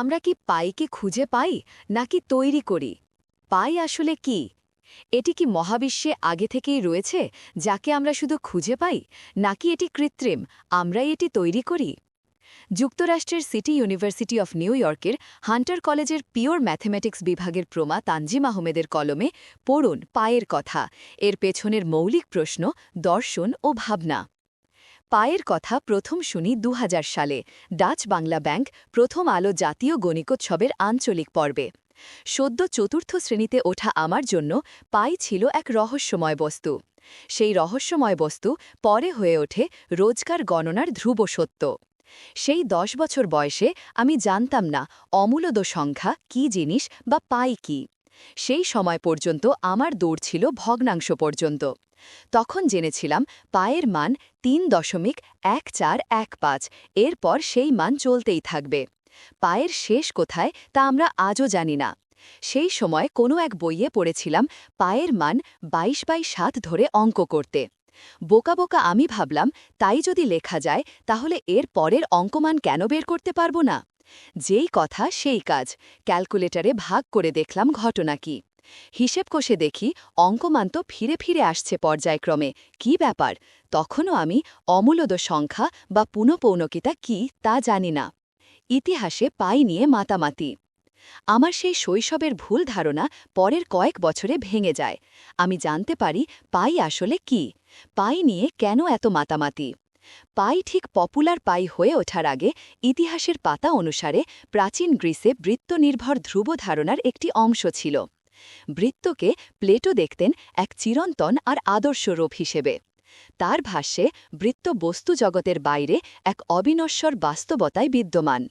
আমরা কি পাইকে খুঁজে পাই, নাকি তৈরি করি? পাই আসলে কি? এটি কি মহাবিশ্বে আগে থেকেই রয়েছে, যাকে আমরা শুধু খুঁজে পাই, নাকি এটি কৃত্রিম, আমরাই এটি তৈরি করি? যুক্তরাষ্ট্রের সিটি ইউনিভার্সিটি অফ নিউ ইয়র্কের হান্টার কলেজের পিওর ম্যাথমেটিক্স বিভাগের প্রমা তানজিম আহমেদের কলমে পড়ুন পায়ের কথা। এর পেছনের মৌলিক প্রশ্ন, দর্শন ও ভাবনা। পায়ের কথা প্রথম শুনি দু হাজার সালে, ডাচ বাংলা ব্যাংক প্রথম আলো জাতীয় গণিকোৎসবের আঞ্চলিক পর্বে। সদ্য চতুর্থ শ্রেণীতে ওঠা আমার জন্য পাই ছিল এক রহস্যময় বস্তু। সেই রহস্যময় বস্তু পরে হয়ে ওঠে রোজগার গণনার ধ্রুব সত্য। সেই দশ বছর বয়সে আমি জানতাম না অমূলদ সংখ্যা কি জিনিস বা পাই কি। সেই সময় পর্যন্ত আমার দৌড় ছিল ভগ্নাংশ পর্যন্ত। তখন জেনেছিলাম পায়ের মান তিন দশমিক এক চার এক পাঁচ। এরপর সেই মান চলতেই থাকবে। পায়ের শেষ কোথায় তা আমরা আজও জানি না। সেই সময় কোনো এক বইয়ে পড়েছিলাম পায়ের মান বাইশ বাই সাত ধরে অঙ্ক করতে। বোকা বোকা আমি ভাবলাম, তাই যদি লেখা যায়, তাহলে এর পরের অঙ্কমান কেন বের করতে পারব না? যেই কথা সেই কাজ। ক্যালকুলেটরে ভাগ করে দেখলাম ঘটনা কি। হিসেব কষে দেখি অঙ্কমান তো ফিরে ফিরে আসছে পর্যায়ক্রমে। কি ব্যাপার? তখনও আমি অমূলদ সংখ্যা বা পুনঃপৌনকিতা কি তা জানি না। ইতিহাসে পাই নিয়ে মাতামাতি। আমার সেই শৈশবের ভুল ধারণা পরের কয়েক বছরে ভেঙে যায়। আমি জানতে পারি পাই আসলে কি। পাই নিয়ে কেন এত মাতামাতি? পাই ঠিক পপুলার পাই হয়ে ওঠার আগে ইতিহাসের পাতা অনুসারে প্রাচীন গ্রিসে বৃত্তনির্ভর ধ্রুব ধারণার একটি অংশ ছিল। বৃত্তকে প্লেটো দেখতেন এক চিরন্তন আর আদর্শ রূপ হিসেবে। তার ভাষ্যে, বৃত্ত বস্তু জগতের বাইরে এক অবিনশ্বর বাস্তবতায় বিদ্যমান।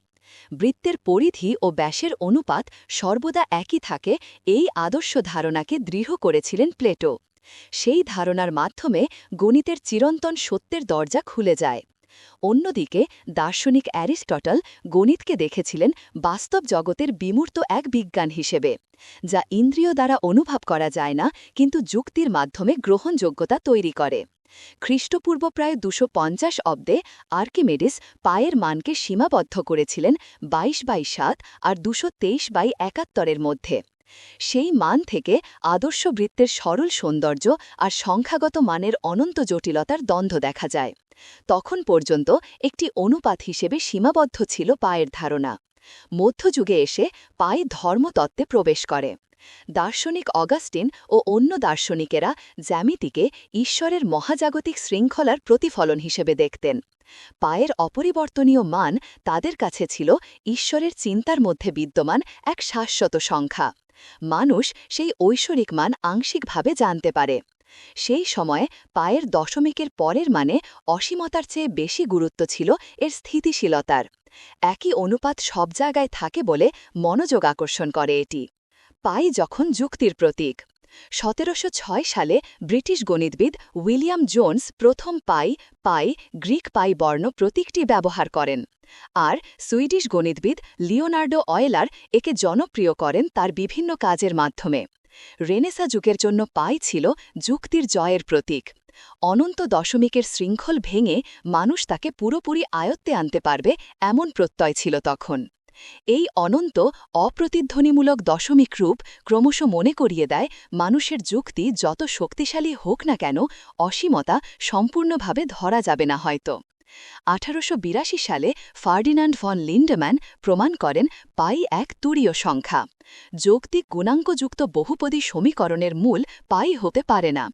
বৃত্তের পরিধি ও ব্যাসের অনুপাত সর্বদা একই থাকে, এই আদর্শ ধারণাকে দৃঢ় করেছিলেন প্লেটো। সেই ধারণার মাধ্যমে গণিতের চিরন্তন সত্যের দরজা খুলে যায়। অন্যদিকে, দার্শনিক অ্যারিস্টটল গণিতকে দেখেছিলেন বাস্তব জগতের বিমূর্ত এক বিজ্ঞান হিসেবে, যা ইন্দ্রিয় দ্বারা অনুভব করা যায় না, কিন্তু যুক্তির মাধ্যমে গ্রহণযোগ্যতা তৈরি করে। খ্রিস্টপূর্ব প্রায় দুশো পঞ্চাশ অব্দে আর্কিমেডিস পায়ের মানকে সীমাবদ্ধ করেছিলেন বাইশ বাই সাত আর দুশো তেইশ বাই একাত্তরের মধ্যে। সেই মান থেকে আদর্শ বৃত্তের সরল সৌন্দর্য আর সংখ্যাগত মানের অনন্ত জটিলতার দ্বন্দ্ব দেখা যায়। তখন পর্যন্ত একটি অনুপাত হিসেবে সীমাবদ্ধ ছিল পায়ের ধারণা। মধ্যযুগে এসে পায়ে ধর্মতত্ত্বে প্রবেশ করে। দার্শনিক অগাস্টিন ও অন্য দার্শনিকেরা জ্যামিতিকে ঈশ্বরের মহাজাগতিক শৃঙ্খলার প্রতিফলন হিসেবে দেখতেন। পায়ের অপরিবর্তনীয় মান তাদের কাছে ছিল ঈশ্বরের চিন্তার মধ্যে বিদ্যমান এক শাশ্বত সংখ্যা। মানুষ সেই ঐশ্বরিক মান আংশিকভাবে জানতে পারে। সেই সময়ে পায়ের দশমিকের পরের মানে অসীমতার চেয়ে বেশি গুরুত্ব ছিল এর স্থিতিশীলতার। একই অনুপাত সব জায়গায় থাকে বলে মনোযোগ আকর্ষণ করে এটি। পাই যখন যুক্তির প্রতীক। সতেরোশো ছয় সালে ব্রিটিশ গণিতবিদ উইলিয়াম জোন্স প্রথম পাই পাই, গ্রিক পাই বর্ণ প্রতীকটি ব্যবহার করেন। আর সুইডিশ গণিতবিদ লিওনার্ডো অয়েলার একে জনপ্রিয় করেন তার বিভিন্ন কাজের মাধ্যমে। রেনেসা যুগের জন্য পাই ছিল যুক্তির জয়ের প্রতীক। অনন্ত দশমিকের শৃঙ্খল ভেঙে মানুষ তাকে পুরোপুরি আয়ত্তে আনতে পারবে এমন প্রত্যয় ছিল তখন। এই অনন্ত অপ্রতিধ্বনিমূলক দশমিক রূপ ক্রমশ মনে করিয়ে দেয় মানুষের যুক্তি যত শক্তিশালী হোক না কেন, অসীমতা সম্পূর্ণভাবে ধরা যাবে না হয়তো। আঠারোশো বিরাশি সালে ফার্ডিনান্ড ভন লিন্ডম্যান প্রমাণ করেন পাই এক তুরীয় সংখ্যা। যৌক্তিক গুণাঙ্কযুক্ত বহুপদী সমীকরণের মূল পাই হতে পারে না।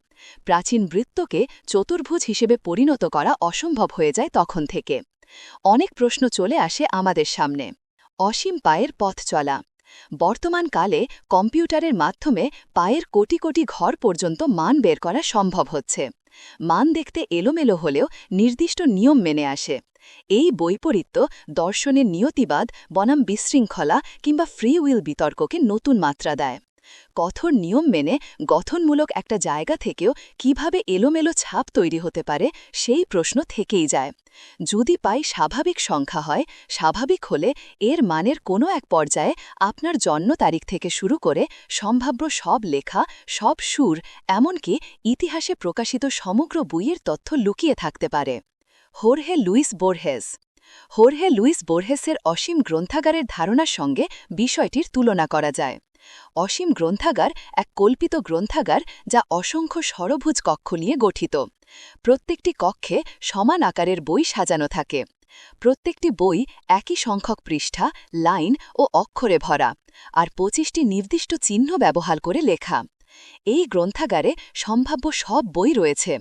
প্রাচীন বৃত্তকে চতুর্ভুজ হিসেবে পরিণত করা অসম্ভব হয়ে যায় তখন থেকে। অনেক প্রশ্ন চলে আসে আমাদের সামনে। অসীম পায়ের পথ চলা। বর্তমান কালে কম্পিউটারের মাধ্যমে পায়ের কোটি কোটি ঘর পর্যন্ত মান বের করা সম্ভব হচ্ছে। মান দেখতে এলোমেলো হলেও নির্দিষ্ট নিয়ম মেনে আসে। এই বৈপরীত্য দর্শনের নিয়তিবাদ, বনাম বিশৃঙ্খলা কিংবা ফ্রি উইল বিতর্ককে নতুন মাত্রা দেয়। কঠোর নিয়ম মেনে গঠনমূলক একটা জায়গা থেকেও কীভাবে এলোমেলো ছাপ তৈরি হতে পারে সেই প্রশ্ন থেকেই যায়। যদি পাই স্বাভাবিক সংখ্যা হয়, স্বাভাবিক হলে এর মানের কোনো এক পর্যায়ে আপনার জন্ম তারিখ থেকে শুরু করে সম্ভাব্য সব লেখা, সব সুর, এমনকি ইতিহাসে প্রকাশিত সমগ্র বইয়ের তথ্য লুকিয়ে থাকতে পারে। হোরহে লুইস বোরহেস। হোরহে লুইস বোরহেসের অসীম গ্রন্থাগারের ধারণার সঙ্গে বিষয়টির তুলনা করা যায়। অসীম গ্রন্থাগার এক কল্পিত গ্রন্থাগার যা অসংখ্য সরভুজ কক্ষ নিয়ে গঠিত। প্রত্যেকটি কক্ষে সমান আকারের বই সাজানো থাকে। প্রত্যেকটি বই একই সংখ্যক পৃষ্ঠা, লাইন ও অক্ষরে ভরা, আর পঁচিশটি নির্দিষ্ট চিহ্ন ব্যবহার করে লেখা। এই গ্রন্থাগারে সম্ভাব্য সব বই রয়েছে।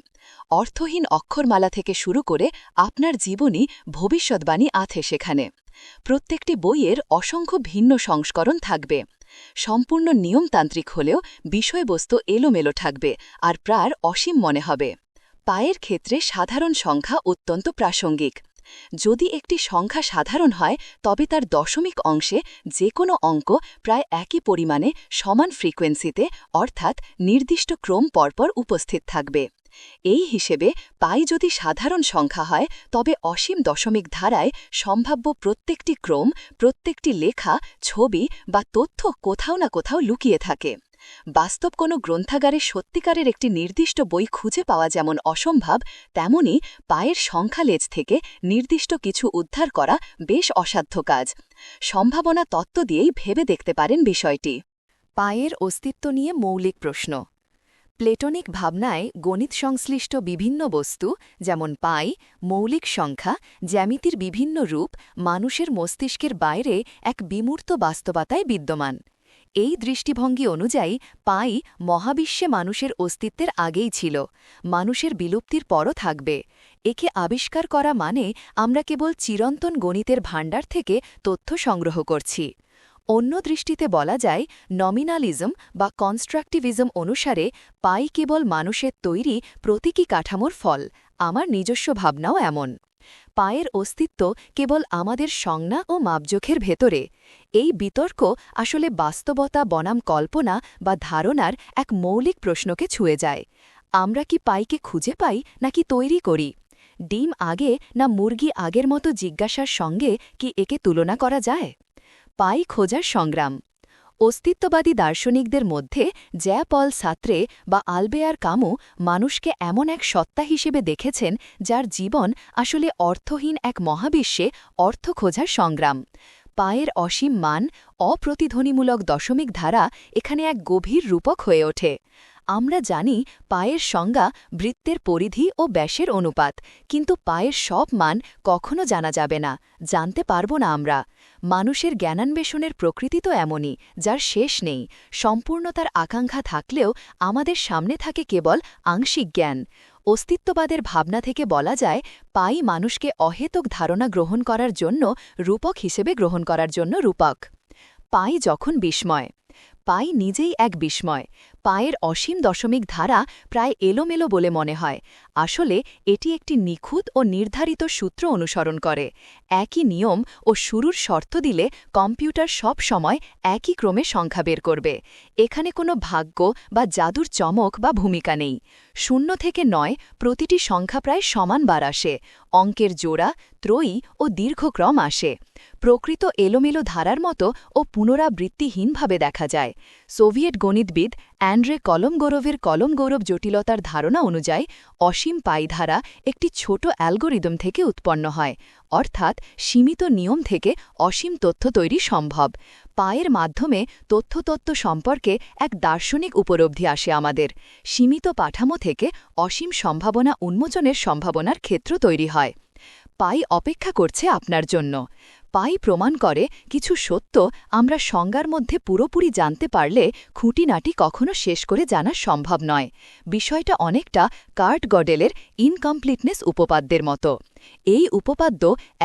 অর্থহীন অক্ষরমালা থেকে শুরু করে আপনার জীবনী ভবিষ্যৎবাণী আছে সেখানে। প্রত্যেকটি বইয়ের অসংখ্য ভিন্ন সংস্করণ থাকবে। সম্পূর্ণ নিয়মতান্ত্রিক হলেও বিষয়বস্তু এলোমেলো থাকবে আর প্রায় অসীম মনে হবে। পায়ের ক্ষেত্রে সাধারণ সংখ্যা অত্যন্ত প্রাসঙ্গিক। যদি একটি সংখ্যা সাধারণ হয়, তবে তার দশমিক অংশে যে কোনো অঙ্ক প্রায় একই পরিমাণে সমান ফ্রিকোয়েন্সিতে, অর্থাৎ নির্দিষ্ট ক্রম পরপর উপস্থিত থাকবে। এই হিসেবে পাই যদি সাধারণ সংখ্যা হয়, তবে অসীম দশমিক ধারায় সম্ভাব্য প্রত্যেকটি ক্রম, প্রত্যেকটি লেখা, ছবি বা তথ্য কোথাও না কোথাও লুকিয়ে থাকে। বাস্তব কোনো গ্রন্থাগারে সত্যিকারের একটি নির্দিষ্ট বই খুঁজে পাওয়া যেমন অসম্ভব, তেমনি পায়ের সংখ্যালেজ থেকে নির্দিষ্ট কিছু উদ্ধার করা বেশ অসাধ্য কাজ। সম্ভাবনা তত্ত্ব দিয়েই ভেবে দেখতে পারেন বিষয়টি। পায়ের অস্তিত্ব নিয়ে মৌলিক প্রশ্ন। প্লেটনিক ভাবনায় গণিত সংশ্লিষ্ট বিভিন্ন বস্তু, যেমন পাই, মৌলিক সংখ্যা, জ্যামিতির বিভিন্ন রূপ, মানুষের মস্তিষ্কের বাইরে এক বিমূর্ত বাস্তবতায় বিদ্যমান। এই দৃষ্টিভঙ্গি অনুযায়ী, পাই মহাবিশ্বে মানুষের অস্তিত্বের আগেই ছিল। মানুষের বিলুপ্তির পরও থাকবে। একে আবিষ্কার করা মানে আমরা কেবল চিরন্তন গণিতের ভাণ্ডার থেকে তথ্য সংগ্রহ করছি। অন্য দৃষ্টিতে বলা যায় নমিনালিজম বা কনস্ট্রাকটিভিজম অনুসারে পাই কেবল মানুষের তৈরি প্রতীকী কাঠামোর ফল, আমার নিজস্ব ভাবনাও এমন। পায়ের অস্তিত্ব কেবল আমাদের সংজ্ঞা ও মাপজোখের ভেতরে। এই বিতর্ক আসলে বাস্তবতা, বনাম কল্পনা বা ধারণার এক মৌলিক প্রশ্নকে ছুঁয়ে যায়। আমরা কি পাইকে খুঁজে পাই নাকি তৈরি করি? ডিম আগে না মুরগি আগের মতো জিজ্ঞাসার সঙ্গে কি একে তুলনা করা যায়? পাই খোঁজার সংগ্রাম। অস্তিত্ববাদী দার্শনিকদের মধ্যে জ্যা পল সাত্রে বা আলবেয়ার কামু মানুষকে এমন এক সত্তা হিসেবে দেখেছেন, যার জীবন আসলে অর্থহীন এক মহাবিশ্বে অর্থ খোঁজার সংগ্রাম। পায়ের অসীম মান, অপ্রতিধ্বনিমূলক দশমিক ধারা এখানে এক গভীর রূপক হয়ে ওঠে। আমরা জানি পায়ের সংজ্ঞা বৃত্তের পরিধি ও ব্যাসের অনুপাত, কিন্তু পায়ের সব মান কখনো জানা যাবে না, জানতে পারব না আমরা। মানুষের জ্ঞানান্বেষণের প্রকৃতি তো এমনই, যার শেষ নেই, সম্পূর্ণতার আকাঙ্ক্ষা থাকলেও আমাদের সামনে থাকে কেবল আংশিক জ্ঞান। অস্তিত্ববাদের ভাবনা থেকে বলা যায়, পাই মানুষকে অহেতুক ধারণা গ্রহণ করার জন্য রূপক হিসেবে গ্রহণ করার জন্য রূপক। পাই যখন বিস্ময়, পাই নিজেই এক বিস্ময় পায়ের অসীম দশমিক ধারা প্রায় এলোমেলো বলে মনে হয়। আসলে, এটি একটি নিখুঁত ও নির্ধারিত সূত্র অনুসরণ করে। একই নিয়ম ও শুরুর শর্ত দিলে কম্পিউটার সব সময় একই ক্রমে সংখ্যা বের করবে। এখানে কোনো ভাগ্য বা জাদুর চমক বা ভূমিকা নেই। শূন্য থেকে নয় প্রতিটি সংখ্যা প্রায় সমান বার আসে। অঙ্কের জোড়া, ত্রয়ী ও দীর্ঘক্রম আসে। প্রকৃত এলোমেলো ধারার মতো ও পুনরাবৃত্তিহীনভাবে দেখা যায়। সোভিয়েট গণিতবিদ অ্যান্ড্রে কলম গৌরবের কলম গৌরব জটিলতার ধারণা অনুযায়ী অসীম পাইধারা একটি ছোট অ্যালগোরিদম থেকে উৎপন্ন হয়, অর্থাৎ সীমিত নিয়ম থেকে অসীম তথ্য তৈরি সম্ভব। পায়ের মাধ্যমে তথ্যতত্ত্ব সম্পর্কে এক দার্শনিক উপলব্ধি আসে আমাদের। সীমিত পাঠামো থেকে অসীম সম্ভাবনা উন্মোচনের সম্ভাবনার ক্ষেত্র তৈরি হয়। পাই অপেক্ষা করছে আপনার জন্য। পাই প্রমাণ করে কিছু সত্য আমরা সংজ্ঞার মধ্যে পুরোপুরি জানতে পারলে খুঁটিনাটি কখনো শেষ করে জানা সম্ভব নয়। বিষয়টা অনেকটা কার্ট গডেলের ইনকমপ্লিটনেস উপপাদ্যের মতো। এই উপপাদ্য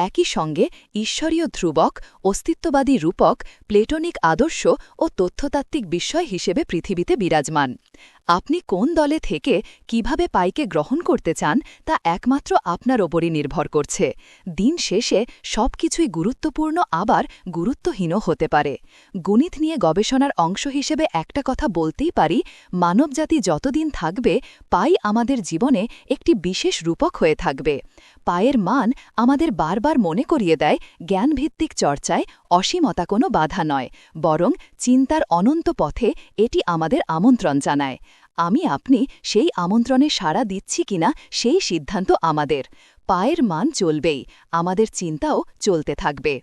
একই সঙ্গে ঈশ্বরীয় ধ্রুবক, অস্তিত্ববাদী রূপক, প্লেটনিক আদর্শ ও তথ্যতাত্ত্বিক বিষয় হিসেবে পৃথিবীতে বিরাজমান। আপনি কোন দলে থেকে কীভাবে পাইকে গ্রহণ করতে চান, তা একমাত্র আপনার ওপরই নির্ভর করছে। দিন শেষে সব কিছুই গুরুত্বপূর্ণ, আবার গুরুত্বহীনও হতে পারে। গণিত নিয়ে গবেষণার অংশ হিসেবে একটা কথা বলতেই পারি, মানবজাতি যতদিন থাকবে, পাই আমাদের জীবনে একটি বিশেষ রূপক হয়ে থাকবে। পায়ের মান আমাদের বারবার মনে করিয়ে দেয় জ্ঞানভিত্তিক চর্চায় অসীমতা কোনো বাধা নয়, বরং চিন্তার অনন্ত পথে এটি আমাদের আমন্ত্রণ জানায়। আমি আপনি সেই আমন্ত্রণে সাড়া দিচ্ছি কিনা সেই সিদ্ধান্ত আমাদের। পায়ের মান চলবেই, আমাদের চিন্তাও চলতে থাকবে।